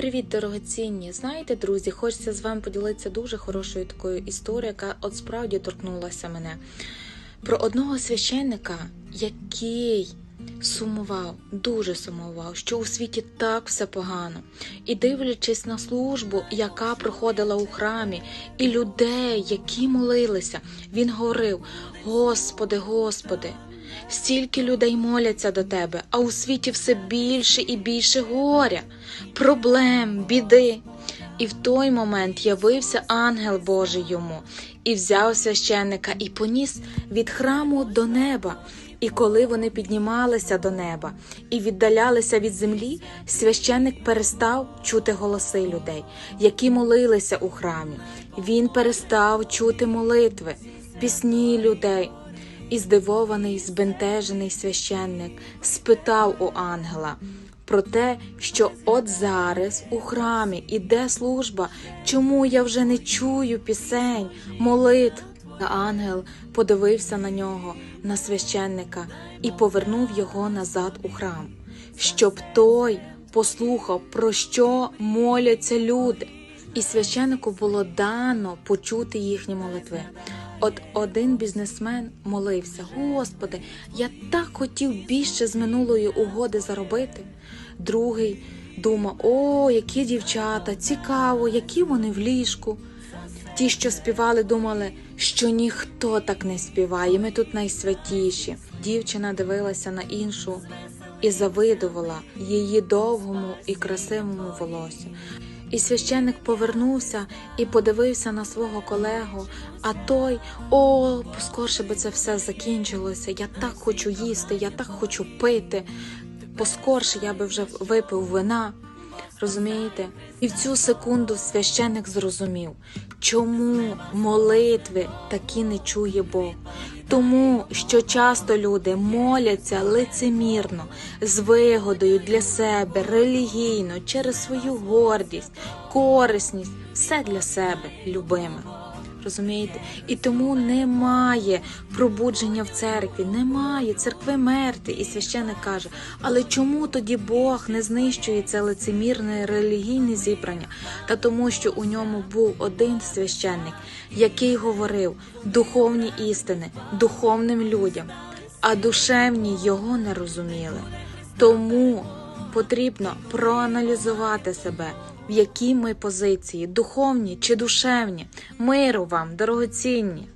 привіт, дорогоцінні! Знаєте, друзі, хочеться з вами поділитися дуже хорошою такою історією, яка от справді торкнулася мене. Про одного священника, який сумував, дуже сумував, що у світі так все погано. І дивлячись на службу, яка проходила у храмі, і людей, які молилися, він говорив: Господи, Господи, стільки людей моляться до тебе, а у світі все більше і більше горя, проблем, біди. І в той момент явився ангел Божий йому і взяв священника і поніс від храму до неба. І коли вони піднімалися до неба і віддалялися від землі, священник перестав чути голоси людей, які молилися у храмі. Він перестав чути молитви, пісні людей. І здивований, збентежений священник спитав у ангела про те, що от зараз у храмі іде служба, чому я вже не чую пісень, молитв. Та ангел подивився на нього, на священника, і повернув його назад у храм, щоб той послухав, про що моляться люди. І священнику було дано почути їхні молитви. От один бізнесмен молився: Господи, я так хотів більше з минулої угоди заробити. Другий думав: О, які дівчата, цікаво, які вони в ліжку. Ті, що співали, думали, що ніхто так не співає. Ми тут найсвятіші. Дівчина дивилася на іншу і завидувала її довгому і красивому волосю. І священник повернувся і подивився на свого колегу. А той, о, поскорше би це все закінчилося. Я так хочу їсти, я так хочу пити. Поскорше я би вже випив вина. Розумієте? І в цю секунду священник зрозумів, чому молитви такі не чує Бог. Тому що часто люди моляться лицемірно, з вигодою для себе, релігійно, через свою гордість, корисність, все для себе любиме. Розумієте? І тому немає пробудження в церкві, немає церкви мертві. І священник каже: але чому тоді Бог не знищує це лицемірне релігійне зібрання? Та тому, що у ньому був один священник, який говорив духовні істини духовним людям, а душевні його не розуміли. Тому потрібно проаналізувати себе, в якій ми позиції, духовні чи душевні. Миру вам, дорогоцінні!